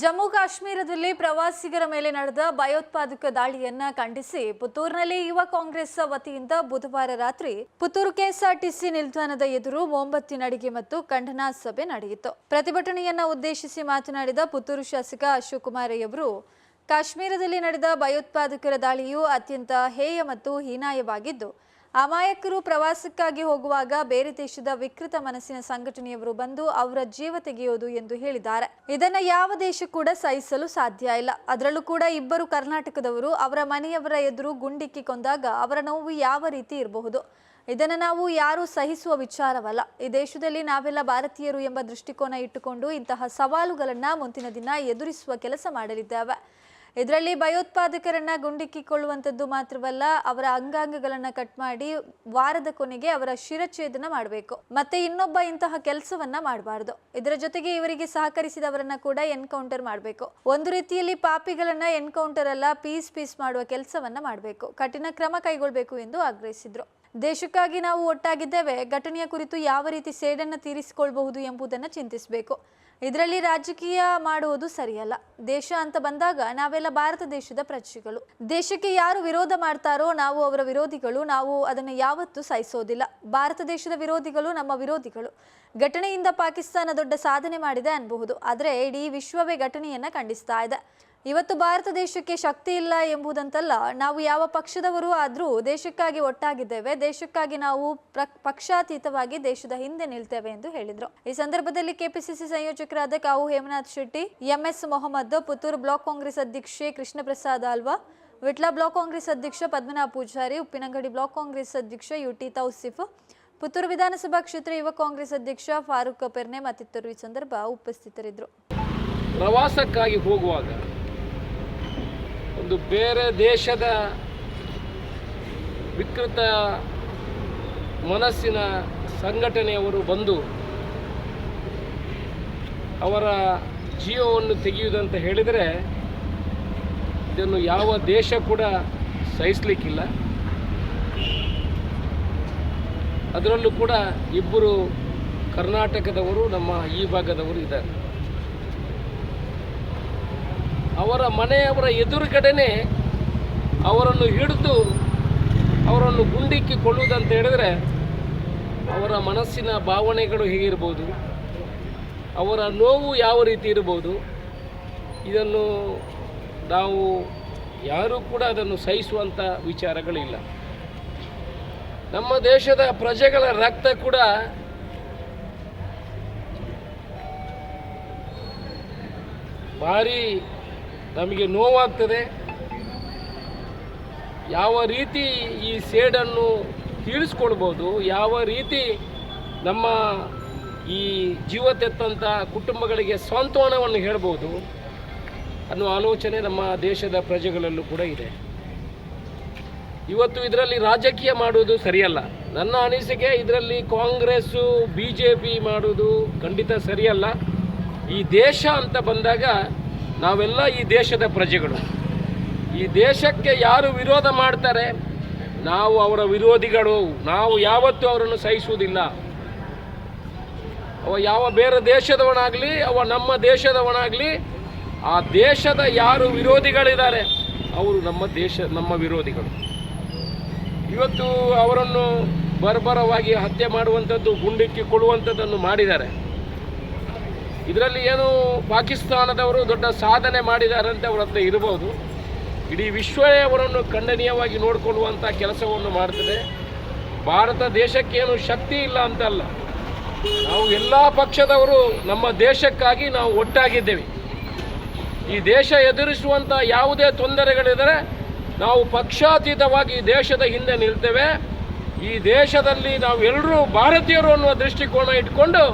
ಜಮ್ಮು ಕಾಶ್ಮೀರದಲ್ಲಿ ಪ್ರವಾಸಿಗರ ಮೇಲೆ ನಡೆದ ಭಯೋತ್ಪಾದಕ ದಾಳಿಯನ್ನ ಖಂಡಿಸಿ ಪುತ್ತೂರಿನಲ್ಲಿ ಯುವ ಕಾಂಗ್ರೆಸ್ ವತಿಯಿಂದ ಬುಧವಾರ ರಾತ್ರಿ ಪುತ್ತೂರು ಕೆಎಸ್ಆರ್ಟಿಸಿ ನಿಲ್ದಾಣದ ಎದುರು ಮೊಂಬತ್ತಿ ನಡಿಗೆ ಮತ್ತು ಖಂಡನಾ ಸಭೆ ನಡೆಯಿತು. ಪ್ರತಿಭಟನೆಯನ್ನ ಉದ್ದೇಶಿಸಿ ಮಾತನಾಡಿದ ಪುತ್ತೂರು ಶಾಸಕ ಅಶೋಕ್ ಕುಮಾರಯ್ಯವರು ಕಾಶ್ಮೀರದಲ್ಲಿ ನಡೆದ ಭಯೋತ್ಪಾದಕರ ದಾಳಿಯು ಅತ್ಯಂತ ಹೇಯ ಮತ್ತು ಹೀನಾಯವಾಗಿದ್ದು ಅಮಾಯಕರು ಪ್ರವಾಸಕ್ಕಾಗಿ ಹೋಗುವಾಗ ಬೇರೆ ದೇಶದ ವಿಕೃತ ಮನಸ್ಸಿನ ಸಂಘಟನೆಯವರು ಬಂದು ಅವರ ಜೀವ ತೆಗೆಯೋದು ಎಂದು ಹೇಳಿದ್ದಾರೆ. ಇದನ್ನ ಯಾವ ದೇಶ ಕೂಡ ಸಹಿಸಲು ಸಾಧ್ಯ ಇಲ್ಲ. ಅದರಲ್ಲೂ ಕೂಡ ಇಬ್ಬರು ಕರ್ನಾಟಕದವರು ಅವರ ಮನೆಯವರ ಎದುರು ಗುಂಡಿಕ್ಕಿ ಕೊಂದಾಗ ಅವರ ನೋವು ಯಾವ ರೀತಿ ಇರಬಹುದು? ಇದನ್ನು ನಾವು ಯಾರೂ ಸಹಿಸುವ ವಿಚಾರವಲ್ಲ. ಈ ದೇಶದಲ್ಲಿ ನಾವೆಲ್ಲ ಭಾರತೀಯರು ಎಂಬ ದೃಷ್ಟಿಕೋನ ಇಟ್ಟುಕೊಂಡು ಇಂತಹ ಸವಾಲುಗಳನ್ನ ಮುಂದಿನ ದಿನ ಎದುರಿಸುವ ಕೆಲಸ ಮಾಡಲಿದ್ದೇವೆ. ಇದರಲ್ಲಿ ಭಯೋತ್ಪಾದಕರನ್ನ ಗುಂಡಿಕ್ಕಿಕೊಳ್ಳುವಂಥದ್ದು ಮಾತ್ರವಲ್ಲ, ಅವರ ಅಂಗಾಂಗಗಳನ್ನ ಕಟ್ ಮಾಡಿ ವಾರದ ಕೊನೆಗೆ ಅವರ ಶಿರಚ್ಛೇದನ ಮಾಡಬೇಕು. ಮತ್ತೆ ಇನ್ನೊಬ್ಬ ಇಂತಹ ಕೆಲಸವನ್ನ ಮಾಡಬಾರದು. ಇದರ ಜೊತೆಗೆ ಇವರಿಗೆ ಸಹಕರಿಸಿದವರನ್ನ ಕೂಡ ಎನ್ಕೌಂಟರ್ ಮಾಡಬೇಕು. ಒಂದು ರೀತಿಯಲ್ಲಿ ಪಾಪಿಗಳನ್ನ ಎನ್ಕೌಂಟರ್ ಅಲ್ಲ, ಪೀಸ್ ಪೀಸ್ ಮಾಡುವ ಕೆಲಸವನ್ನ ಮಾಡಬೇಕು. ಕಠಿಣ ಕ್ರಮ ಕೈಗೊಳ್ಳಬೇಕು ಎಂದು ಆಗ್ರಹಿಸಿದ್ರು. ದೇಶಕ್ಕಾಗಿ ನಾವು ಒಟ್ಟಾಗಿದ್ದೇವೆ. ಘಟನೆಯ ಕುರಿತು ಯಾವ ರೀತಿ ಸೇಡನ್ನು ತೀರಿಸಿಕೊಳ್ಬಹುದು ಎಂಬುದನ್ನು ಚಿಂತಿಸಬೇಕು. ಇದರಲ್ಲಿ ರಾಜಕೀಯ ಮಾಡುವುದು ಸರಿಯಲ್ಲ. ದೇಶ ಅಂತ ಬಂದಾಗ ನಾವೆಲ್ಲ ಭಾರತ ದೇಶದ ಪ್ರಜೆಗಳು. ದೇಶಕ್ಕೆ ಯಾರು ವಿರೋಧ ಮಾಡ್ತಾರೋ ನಾವು ಅವರ ವಿರೋಧಿಗಳು. ನಾವು ಅದನ್ನು ಯಾವತ್ತೂ ಸಹಿಸೋದಿಲ್ಲ. ಭಾರತ ದೇಶದ ವಿರೋಧಿಗಳು ನಮ್ಮ ವಿರೋಧಿಗಳು. ಘಟನೆಯಿಂದ ಪಾಕಿಸ್ತಾನ ದೊಡ್ಡ ಸಾಧನೆ ಮಾಡಿದೆ ಅನ್ಬಹುದು. ಆದರೆ ಇಡೀ ವಿಶ್ವವೇ ಘಟನೆಯನ್ನ ಖಂಡಿಸ್ತಾ ಇದೆ. ಇವತ್ತು ಭಾರತ ದೇಶಕ್ಕೆ ಶಕ್ತಿ ಇಲ್ಲ ಎಂಬುದಂತಲ್ಲ, ನಾವು ಯಾವ ಪಕ್ಷದವರು ಆದರೂ ದೇಶಕ್ಕಾಗಿ ಒಟ್ಟಾಗಿದ್ದೇವೆ, ದೇಶಕ್ಕಾಗಿ ನಾವು ಪಕ್ಷಾತೀತವಾಗಿ ದೇಶದ ಹಿಂದೆ ನಿಲ್ತೇವೆ ಎಂದು ಹೇಳಿದರು. ಈ ಸಂದರ್ಭದಲ್ಲಿ ಕೆಪಿಸಿಸಿ ಸಂಯೋಜಕರಾದ ಕಾವು ಹೇಮನಾಥ್ ಶೆಟ್ಟಿ, ಎಂಎಸ್ ಮೊಹಮ್ಮದ್, ಪುತ್ತೂರು ಬ್ಲಾಕ್ ಕಾಂಗ್ರೆಸ್ ಅಧ್ಯಕ್ಷೆ ಕೃಷ್ಣ ಪ್ರಸಾದ್ ಆಲ್ವಾ ವಿಟ್ಲ ಬ್ಲಾಕ್ ಕಾಂಗ್ರೆಸ್ ಅಧ್ಯಕ್ಷ ಪದ್ಮನಾಭ ಪೂಜಾರಿ, ಉಪ್ಪಿನಂಗಡಿ ಬ್ಲಾಕ್ ಕಾಂಗ್ರೆಸ್ ಅಧ್ಯಕ್ಷ ಯುಟಿ ತೌಸಿಫ್, ಪುತ್ತೂರು ವಿಧಾನಸಭಾ ಕ್ಷೇತ್ರ ಯುವ ಕಾಂಗ್ರೆಸ್ ಅಧ್ಯಕ್ಷ ಫಾರೂಕ್ ಪೆರ್ನೆ ಮತ್ತಿತರರು ಈ ಸಂದರ್ಭ ಉಪಸ್ಥಿತರಿದ್ದರು. ಪ್ರವಾಸಕ್ಕಾಗಿ ಹೋಗುವಾಗ ಒಂದು ಬೇರೆ ದೇಶದ ವಿಕೃತ ಮನಸ್ಸಿನ ಸಂಘಟನೆಯವರು ಬಂದು ಅವರ ಜೀವವನ್ನು ತೆಗೆಯುವುದಂತ ಹೇಳಿದರೆ ಇದನ್ನು ಯಾವ ದೇಶ ಕೂಡ ಸಹಿಸಲಿಕ್ಕಿಲ್ಲ. ಅದರಲ್ಲೂ ಕೂಡ ಇಬ್ಬರು ಕರ್ನಾಟಕದವರು, ನಮ್ಮ ಈ ಭಾಗದವರು ಇದ್ದಾರೆ. ಅವರ ಮನೆಯವರ ಎದುರುಗಡೆನೆ ಅವರನ್ನು ಹಿಡಿದು ಅವರನ್ನು ಗುಂಡಿಕ್ಕಿ ಕೊಳ್ಳುವುದಂತ ಹೇಳಿದರೆ ಅವರ ಮನಸ್ಸಿನ ಭಾವನೆಗಳು ಹೇಗಿರ್ಬೋದು ಅವರ ನೋವು ಯಾವ ರೀತಿ ಇರ್ಬೋದು? ಇದನ್ನು ನಾವು ಯಾರೂ ಕೂಡ ಅದನ್ನು ಸಹಿಸುವಂಥ ವಿಚಾರಗಳಿಲ್ಲ. ನಮ್ಮ ದೇಶದ ಪ್ರಜೆಗಳ ರಕ್ತ ಕೂಡ ಭಾರಿ ನಮಗೆ ನೋವಾಗ್ತದೆ. ಯಾವ ರೀತಿ ಈ ಸೇಡನ್ನು ತೀರಿಸ್ಕೊಳ್ಬೋದು, ಯಾವ ರೀತಿ ನಮ್ಮ ಈ ಜೀವ ತೆತ್ತಂಥ ಕುಟುಂಬಗಳಿಗೆ ಸಾಂತ್ವನವನ್ನು ಹೇಳ್ಬೋದು ಅನ್ನೋ ಆಲೋಚನೆ ನಮ್ಮ ದೇಶದ ಪ್ರಜೆಗಳಲ್ಲೂ ಕೂಡ ಇದೆ. ಇವತ್ತು ಇದರಲ್ಲಿ ರಾಜಕೀಯ ಮಾಡುವುದು ಸರಿಯಲ್ಲ. ನನ್ನ ಅನಿಸಿಕೆ ಇದರಲ್ಲಿ ಕಾಂಗ್ರೆಸ್ಸು ಬಿ ಜೆ ಪಿ ಮಾಡುವುದು ಖಂಡಿತ ಸರಿಯಲ್ಲ. ಈ ದೇಶ ಅಂತ ಬಂದಾಗ ನಾವೆಲ್ಲ ಈ ದೇಶದ ಪ್ರಜೆಗಳು. ಈ ದೇಶಕ್ಕೆ ಯಾರು ವಿರೋಧ ಮಾಡ್ತಾರೆ? ನಾವು ಅವರ ವಿರೋಧಿಗಳು. ನಾವು ಯಾವತ್ತೂ ಅವರನ್ನು ಸಹಿಸುವುದಿಲ್ಲ. ಅವ ಯಾವ ಬೇರೆ ದೇಶದವನಾಗಲಿ, ಅವ ನಮ್ಮ ದೇಶದವನಾಗಲಿ, ಆ ದೇಶದ ಯಾರು ವಿರೋಧಿಗಳಿದ್ದಾರೆ, ಅವರು ನಮ್ಮ ದೇಶ, ನಮ್ಮ ವಿರೋಧಿಗಳು. ಇವತ್ತು ಅವರನ್ನು ಬರ್ಬರವಾಗಿ ಹತ್ಯೆ ಮಾಡುವಂಥದ್ದು, ಗುಂಡಿಕ್ಕಿ ಕೊಡುವಂಥದ್ದನ್ನು ಮಾಡಿದ್ದಾರೆ. ಇದರಲ್ಲಿ ಏನು ಪಾಕಿಸ್ತಾನದವರು ದೊಡ್ಡ ಸಾಧನೆ ಮಾಡಿದ್ದಾರೆ ಅಂತ ಹತ್ರ ಇರಬಹುದು ಇಡೀ ವಿಶ್ವವೇ ಅವರನ್ನು ಖಂಡನೀಯವಾಗಿ ನೋಡಿಕೊಳ್ಳುವಂಥ ಕೆಲಸವನ್ನು ಮಾಡ್ತದೆ. ಭಾರತ ದೇಶಕ್ಕೇನು ಶಕ್ತಿ ಇಲ್ಲ ಅಂತಲ್ಲ. ನಾವು ಎಲ್ಲ ಪಕ್ಷದವರು ನಮ್ಮ ದೇಶಕ್ಕಾಗಿ ನಾವು ಒಟ್ಟಾಗಿದ್ದೇವೆ. ಈ ದೇಶ ಎದುರಿಸುವಂಥ ಯಾವುದೇ ತೊಂದರೆಗಳಿದ್ದರೆ ನಾವು ಪಕ್ಷಾತೀತವಾಗಿ ದೇಶದ ಹಿಂದೆ ನಿಲ್ತೇವೆ. ಈ ದೇಶದಲ್ಲಿ ನಾವು ಎಲ್ಲರೂ ಭಾರತೀಯರು ಅನ್ನುವ ದೃಷ್ಟಿಕೋನ ಇಟ್ಕೊಂಡು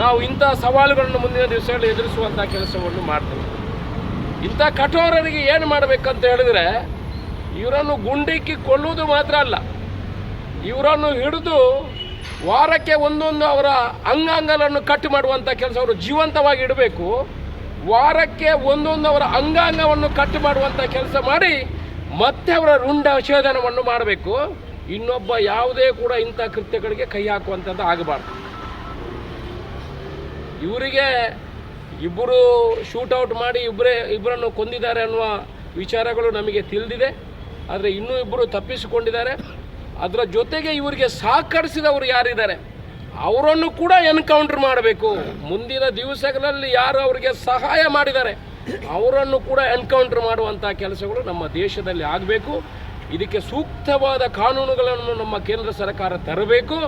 ನಾವು ಇಂಥ ಸವಾಲುಗಳನ್ನು ಮುಂದಿನ ದಿವಸಗಳಲ್ಲಿ ಎದುರಿಸುವಂಥ ಕೆಲಸವನ್ನು ಮಾಡ್ತೇವೆ. ಇಂಥ ಕಠೋರರಿಗೆ ಏನು ಮಾಡಬೇಕಂತ ಹೇಳಿದರೆ, ಇವರನ್ನು ಗುಂಡಿಕ್ಕಿ ಕೊಲ್ಲುವುದು ಮಾತ್ರ ಅಲ್ಲ, ಇವರನ್ನು ಹಿಡಿದು ವಾರಕ್ಕೆ ಒಂದೊಂದು ಅವರ ಅಂಗಾಂಗಗಳನ್ನು ಕಟ್ ಮಾಡುವಂಥ ಕೆಲಸ ಅವರು ಜೀವಂತವಾಗಿ ಇಡಬೇಕು. ವಾರಕ್ಕೆ ಒಂದೊಂದು ಅವರ ಅಂಗಾಂಗವನ್ನು ಕಟ್ ಮಾಡುವಂಥ ಕೆಲಸ ಮಾಡಿ ಮತ್ತೆ ಅವರ ರುಂಡ ಛೇದನವನ್ನು ಮಾಡಬೇಕು. ಇನ್ನೊಬ್ಬ ಯಾವುದೇ ಕೂಡ ಇಂಥ ಕೃತ್ಯಗಳಿಗೆ ಕೈ ಹಾಕುವಂಥದ್ದು ಆಗಬಾರ್ದು. ಇವರಿಗೆ ಇಬ್ಬರು ಶೂಟೌಟ್ ಮಾಡಿ ಇಬ್ಬರೇ ಇಬ್ಬರನ್ನು ಕೊಂದಿದ್ದಾರೆ ಅನ್ನುವ ವಿಚಾರಗಳು ನಮಗೆ ತಿಳಿದಿದೆ. ಆದರೆ ಇನ್ನೂ ಇಬ್ಬರು ತಪ್ಪಿಸಿಕೊಂಡಿದ್ದಾರೆ. ಅದರ ಜೊತೆಗೆ ಇವರಿಗೆ ಸಹಕರಿಸಿದವರು ಯಾರಿದ್ದಾರೆ? ಅವರನ್ನು ಕೂಡ ಎನ್ಕೌಂಟರ್ ಮಾಡಬೇಕು. ಮುಂದಿನ ದಿವಸಗಳಲ್ಲಿ ಯಾರು ಅವರಿಗೆ ಸಹಾಯ ಮಾಡಿದ್ದಾರೆ? ಅವರನ್ನು ಕೂಡ ಎನ್ಕೌಂಟರ್ ಮಾಡುವಂಥ ಕೆಲಸಗಳು ನಮ್ಮ ದೇಶದಲ್ಲಿ ಆಗಬೇಕು. ಇದಕ್ಕೆ ಸೂಕ್ತವಾದ ಕಾನೂನುಗಳನ್ನು ನಮ್ಮ ಕೇಂದ್ರ ಸರ್ಕಾರ ತರಬೇಕು.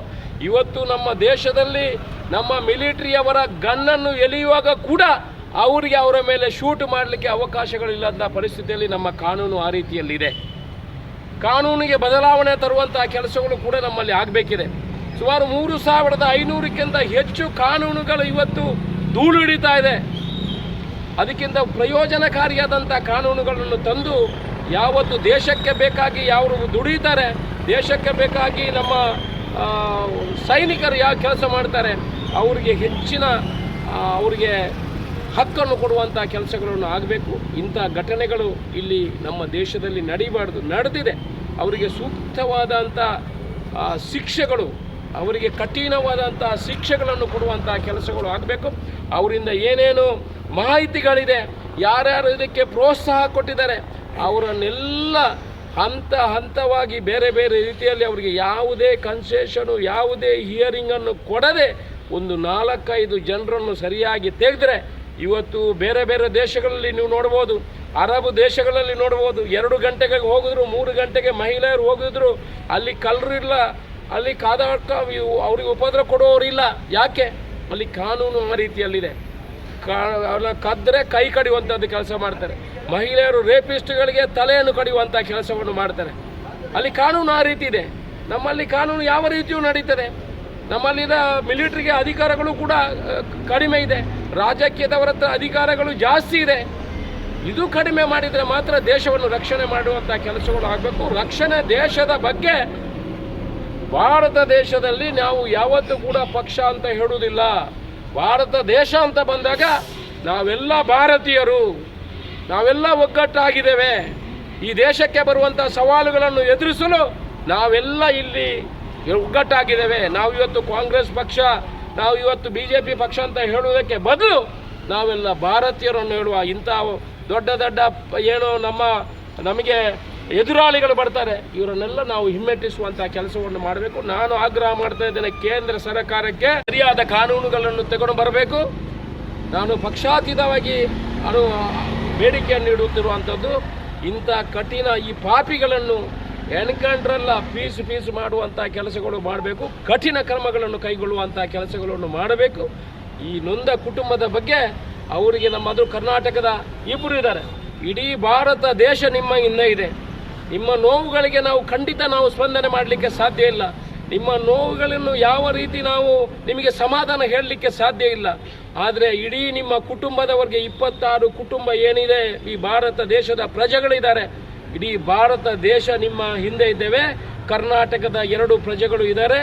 ಇವತ್ತು ನಮ್ಮ ದೇಶದಲ್ಲಿ ನಮ್ಮ ಮಿಲಿಟರಿಯವರ ಗನ್ನನ್ನು ಎಳೆಯುವಾಗ ಕೂಡ ಅವರಿಗೆ ಅವರ ಮೇಲೆ ಶೂಟ್ ಮಾಡಲಿಕ್ಕೆ ಅವಕಾಶಗಳಿಲ್ಲದ ಪರಿಸ್ಥಿತಿಯಲ್ಲಿ ನಮ್ಮ ಕಾನೂನು ಆ ರೀತಿಯಲ್ಲಿದೆ. ಕಾನೂನಿಗೆ ಬದಲಾವಣೆ ತರುವಂತಹ ಕೆಲಸಗಳು ಕೂಡ ನಮ್ಮಲ್ಲಿ ಆಗಬೇಕಿದೆ. ಸುಮಾರು ಮೂರು ಸಾವಿರದ ಐನೂರಕ್ಕಿಂತ ಹೆಚ್ಚು ಕಾನೂನುಗಳು ಇವತ್ತು ಧೂಳು ಹಿಡಿತಾ ಇದೆ. ಅದಕ್ಕಿಂತ ಪ್ರಯೋಜನಕಾರಿಯಾದಂಥ ಕಾನೂನುಗಳನ್ನು ತಂದು ಯಾವತ್ತು ದೇಶಕ್ಕೆ ಬೇಕಾಗಿ ಯಾರು ದುಡಿತಾರೆ, ದೇಶಕ್ಕೆ ಬೇಕಾಗಿ ನಮ್ಮ ಸೈನಿಕರು ಯಾವ ಕೆಲಸ ಮಾಡ್ತಾರೆ, ಅವರಿಗೆ ಹೆಚ್ಚಿನ ಅವರಿಗೆ ಹಕ್ಕನ್ನು ಕೊಡುವಂಥ ಕೆಲಸಗಳನ್ನು ಆಗಬೇಕು. ಇಂಥ ಘಟನೆಗಳು ಇಲ್ಲಿ ನಮ್ಮ ದೇಶದಲ್ಲಿ ನಡೀಬಾರ್ದು, ನಡೆದಿದೆ. ಅವರಿಗೆ ಸೂಕ್ತವಾದಂಥ ಶಿಕ್ಷೆಗಳು, ಅವರಿಗೆ ಕಠಿಣವಾದಂಥ ಶಿಕ್ಷೆಗಳನ್ನು ಕೊಡುವಂಥ ಕೆಲಸಗಳು ಆಗಬೇಕು. ಅವರಿಂದ ಏನೇನು ಮಾಹಿತಿಗಳಿದೆ, ಯಾರ್ಯಾರು ಇದಕ್ಕೆ ಪ್ರೋತ್ಸಾಹ ಕೊಟ್ಟಿದ್ದಾರೆ ಅವರನ್ನೆಲ್ಲ ಹಂತ ಹಂತವಾಗಿ ಬೇರೆ ಬೇರೆ ರೀತಿಯಲ್ಲಿ ಅವರಿಗೆ ಯಾವುದೇ ಕನ್ಸೆಷನು ಯಾವುದೇ ಹಿಯರಿಂಗನ್ನು ಕೊಡದೆ ಒಂದು ನಾಲ್ಕೈದು ಜನರನ್ನು ಸರಿಯಾಗಿ ತೆಗೆದ್ರೆ ಇವತ್ತು ಬೇರೆ ಬೇರೆ ದೇಶಗಳಲ್ಲಿ ನೀವು ನೋಡ್ಬೋದು, ಅರಬ್ ದೇಶಗಳಲ್ಲಿ ನೋಡ್ಬೋದು, ಎರಡು ಗಂಟೆಗೆ ಹೋಗಿದ್ರು, ಮೂರು ಗಂಟೆಗೆ ಮಹಿಳೆಯರು ಹೋಗಿದ್ರು, ಅಲ್ಲಿ ಕಳ್ಳರಿಲ್ಲ ಅಲ್ಲಿ ಕಾದಾಟ, ಇವು ಅವ್ರಿಗೆ ಉಪದ್ರ ಕೊಡೋರಿಲ್ಲ ಯಾಕೆ? ಅಲ್ಲಿ ಕಾನೂನು ಆ ರೀತಿಯಲ್ಲಿದೆ. ಕಾ ಅವನ್ನ ಕದ್ದರೆ ಕೈ ಕಡಿಯುವಂಥದ್ದು ಕೆಲಸ ಮಾಡ್ತಾರೆ. ಮಹಿಳೆಯರು ರೇಪಿಸ್ಟ್ಗಳಿಗೆ ತಲೆಯನ್ನು ಕಡಿಯುವಂಥ ಕೆಲಸವನ್ನು ಮಾಡ್ತಾರೆ. ಅಲ್ಲಿ ಕಾನೂನು ಆ ರೀತಿ ಇದೆ. ನಮ್ಮಲ್ಲಿ ಕಾನೂನು ಯಾವ ರೀತಿಯೂ ನಡೀತದೆ. ನಮ್ಮಲ್ಲಿನ ಮಿಲಿಟರಿಗೆ ಅಧಿಕಾರಗಳು ಕೂಡ ಕಡಿಮೆ ಇದೆ. ರಾಜಕೀಯದವರ ಹತ್ರ ಅಧಿಕಾರಗಳು ಜಾಸ್ತಿ ಇದೆ. ಇದು ಕಡಿಮೆ ಮಾಡಿದರೆ ಮಾತ್ರ ದೇಶವನ್ನು ರಕ್ಷಣೆ ಮಾಡುವಂಥ ಕೆಲಸಗಳು ಆಗಬೇಕು. ರಕ್ಷಣೆ ದೇಶದ ಬಗ್ಗೆ ಭಾರತ ದೇಶದಲ್ಲಿ ನಾವು ಯಾವತ್ತೂ ಕೂಡ ಪಕ್ಷ ಅಂತ ಹೇಳುವುದಿಲ್ಲ. ಭಾರತ ದೇಶ ಅಂತ ಬಂದಾಗ ನಾವೆಲ್ಲ ಭಾರತೀಯರು, ನಾವೆಲ್ಲ ಒಗ್ಗಟ್ಟಾಗಿದ್ದೇವೆ. ಈ ದೇಶಕ್ಕೆ ಬರುವಂಥ ಸವಾಲುಗಳನ್ನು ಎದುರಿಸಲು ನಾವೆಲ್ಲ ಇಲ್ಲಿ ಒಗ್ಗಟ್ಟಾಗಿದ್ದೇವೆ. ನಾವು ಇವತ್ತು ಕಾಂಗ್ರೆಸ್ ಪಕ್ಷ, ನಾವು ಇವತ್ತು ಬಿ ಜೆ ಪಿ ಪಕ್ಷ ಅಂತ ಹೇಳುವುದಕ್ಕೆ ಬದಲು ನಾವೆಲ್ಲ ಭಾರತೀಯರನ್ನು ಹೇಳುವ ಇಂಥ ದೊಡ್ಡ ದೊಡ್ಡ ಏನು ನಮ್ಮ, ನಮಗೆ ಎದುರಾಳಿಗಳು ಬರ್ತಾರೆ. ಇವರನ್ನೆಲ್ಲ ನಾವು ಹಿಮ್ಮೆಟ್ಟಿಸುವಂತಹ ಕೆಲಸವನ್ನು ಮಾಡಬೇಕು. ನಾನು ಆಗ್ರಹ ಮಾಡ್ತಾ ಇದ್ದೇನೆ, ಕೇಂದ್ರ ಸರ್ಕಾರಕ್ಕೆ ಸರಿಯಾದ ಕಾನೂನುಗಳನ್ನು ತಗೊಂಡು ಬರಬೇಕು. ನಾನು ಪಕ್ಷಾತೀತವಾಗಿ ಅನು ಬೇಡಿಕೆಯನ್ನು ನೀಡುತ್ತಿರುವಂಥದ್ದು, ಇಂಥ ಕಠಿಣ ಈ ಪಾಪಿಗಳನ್ನು ಎನ್ಕೌಂಟ್ರಲ್ಲ ಪೀಸ್ ಪೀಸ್ ಮಾಡುವಂಥ ಕೆಲಸಗಳು ಮಾಡಬೇಕು. ಕಠಿಣ ಕ್ರಮಗಳನ್ನು ಕೈಗೊಳ್ಳುವಂಥ ಕೆಲಸಗಳನ್ನು ಮಾಡಬೇಕು. ಈ ನೊಂದ ಕುಟುಂಬದ ಬಗ್ಗೆ ಅವರಿಗೆ ನಮ್ಮದು ಕರ್ನಾಟಕದ ಇಬ್ಬರು ಇದ್ದಾರೆ. ಇಡೀ ಭಾರತ ದೇಶ ನಿಮ್ಮ ಹಿಂದೆ ಇದೆ. ನಿಮ್ಮ ನೋವುಗಳಿಗೆ ನಾವು ಖಂಡಿತ ನಾವು ಸ್ಪಂದನೆ ಮಾಡಲಿಕ್ಕೆ ಸಾಧ್ಯ ಇಲ್ಲ. ನಿಮ್ಮ ನೋವುಗಳನ್ನು ಯಾವ ರೀತಿ ನಾವು ನಿಮಗೆ ಸಮಾಧಾನ ಹೇಳಲಿಕ್ಕೆ ಸಾಧ್ಯ ಇಲ್ಲ. ಆದರೆ ಇಡೀ ನಿಮ್ಮ ಕುಟುಂಬದವರಿಗೆ ಇಪ್ಪತ್ತಾರು ಕುಟುಂಬ ಏನಿದೆ, ಈ ಭಾರತ ದೇಶದ ಪ್ರಜೆಗಳಿದ್ದಾರೆ. ಇಡೀ ಭಾರತ ದೇಶ ನಿಮ್ಮ ಹಿಂದೆ ಇದ್ದೇವೆ. ಕರ್ನಾಟಕದ ಎರಡು ಪ್ರಜೆಗಳು ಇದ್ದಾರೆ.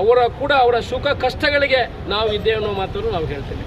ಅವರ ಕೂಡ ಅವರ ಸುಖ ಕಷ್ಟಗಳಿಗೆ ನಾವು ಇದ್ದೇವೆ ಅನ್ನೋ ಮಾತನ್ನು ನಾವು ಹೇಳ್ತೇವೆ.